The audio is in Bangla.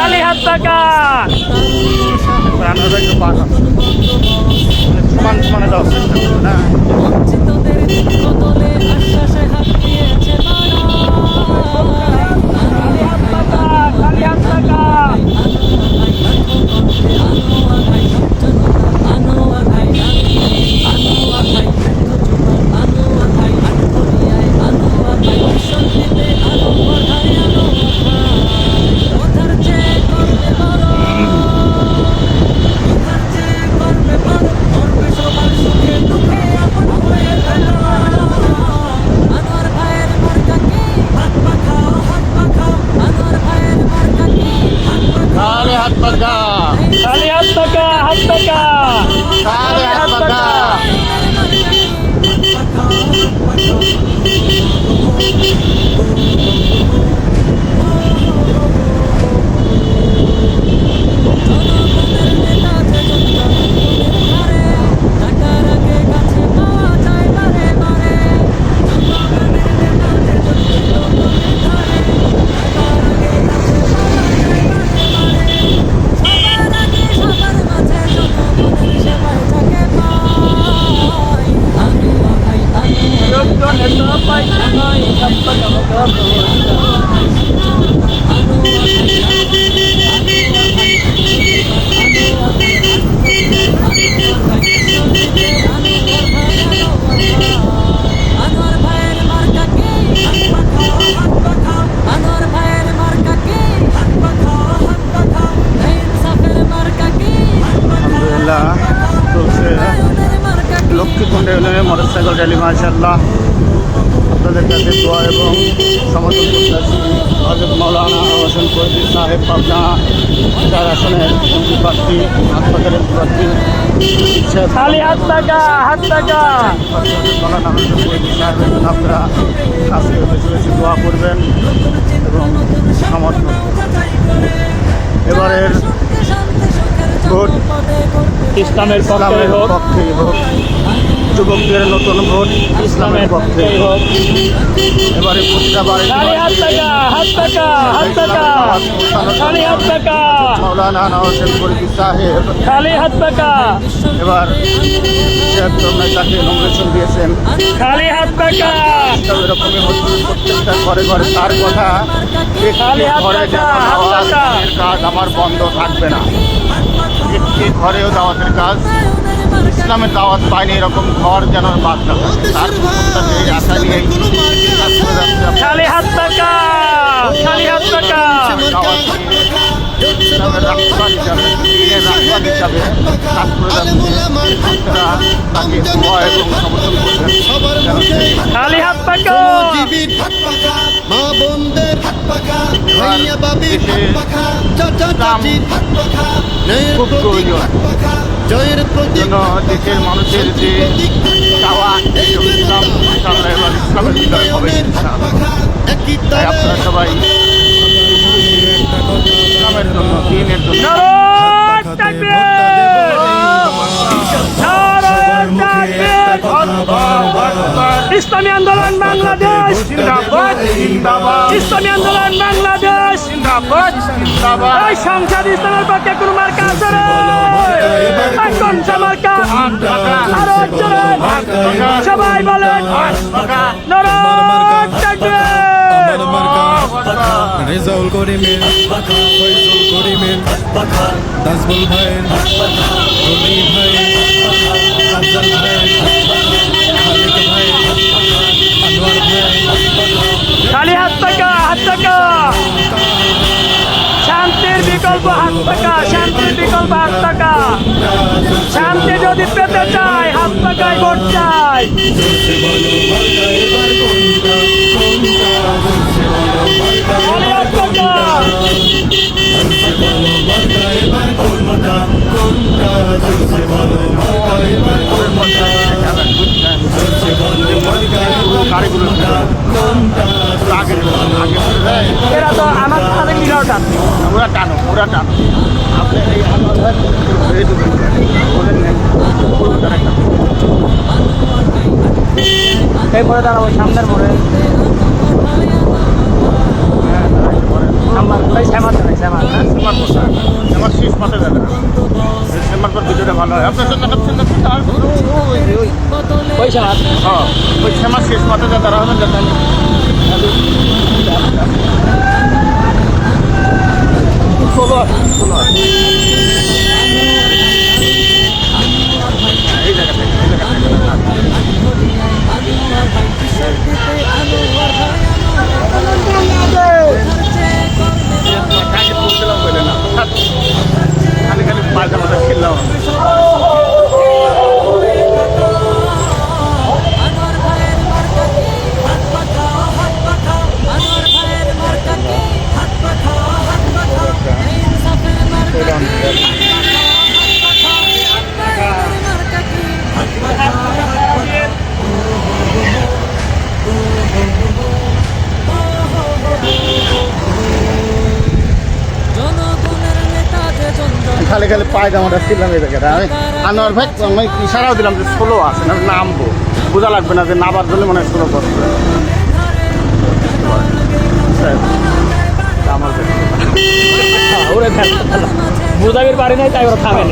হাত টাকা রান্নাটা একটু পার সমান সমানে দেওয়ার চেষ্টা করব না? বঞ্চিতদের বদলে আশ্বাসে হাত দিয়েছে র্যালি মাশাল্লাহ আপনাদের কাছে দোয়া এবং সমর্থন করতেছি। হজরত মৌলানা হোসেন ফরিদ সাহেব পাবনা চার আসনের এমপি প্রার্থী হাসপাতালের এমপি প্রার্থী মৌলানা হোসেন ফরিদ সাহেবের জন্য আপনারা বেশি বেশি দোয়া করবেন এবং সমর্থন এবারের ভোট ইসলামের পক্ষে হোক যুবকদের নতুন ভোট ইসলামের পক্ষে। এবারে প্রতিটা বাড়ি হাত টাকা মৌলানা সাহেব। খালি হাত এবার নমিনেশন দিয়েছেন। খালি হাত টাকা এরকমই হচ্ছে প্রত্যেকটা ঘরে ঘরে তার কথা। ঘরে কাজ আমার বন্ধ থাকবে না। একটি ঘরেও দাওয়াতের কাজ ইসলামের দাওয়াত পায়নি এরকম ঘর যেন বাদ না তার এই আশা নিয়ে হিসাবে কাজ করে তাকে এবং সমর্থন করবেন খুব প্রয়োজন। জয়ের প্রতীক। জন্য দেশের মানুষের যে চাওয়া ইসলাম ইনশাআল্লাহ এবার ইসলামের বিজয় হবে তাই আপনারা সবাই ইসলামের জন্য দিনের জন্য! ইসলামী আন্দোলন বাংলাদেশ। জিন্দাবাদ জিন্দাবাদ। ইসলামী আন্দোলন বাংলাদেশ। জিন্দাবাদ জিন্দাবাদ সংসদ ইসলামের পক্ষে কোন মার্কা আছে রে? এই মার্কা আরও সবাই বলেন রেজাউল করিমের ফয়জুল করিমের তাজবুল ভাইয়ের রনি ভাইয়ের আফজাল ভাইয়ের খালিক ভাইয়ের আনোয়ার ভাইয়ের। খালি হাত টাকা হাত টাকা বিকল্প হাত টাকা শান্তির বিকল্প হাত টাকা শান্তি যদি পেতে চায়, হাত টাকায় ভোট চাই ওইটাও টান ওরা টানো ওরা টানো আপনার এই এরপরে দাঁড়াবো সামনের পরে ভিডিওটা ভালো হয় আপনার সাথে ওই শ্যামার শেষ মাথায় যারা হবেন যাতে খালে খালে পায়ে জামাটা ছিলাম এই জায়গাটা। আমি আনোয়ার ভাই আমি ইশারাও দিলাম যে ষোলো আছে না নামবো। বোঝা লাগবে না যে নামার জন্য মনে হয় ষোলো করতে হ্যাঁ, আমার ওরা পারে নাই তাই ওরা খাবে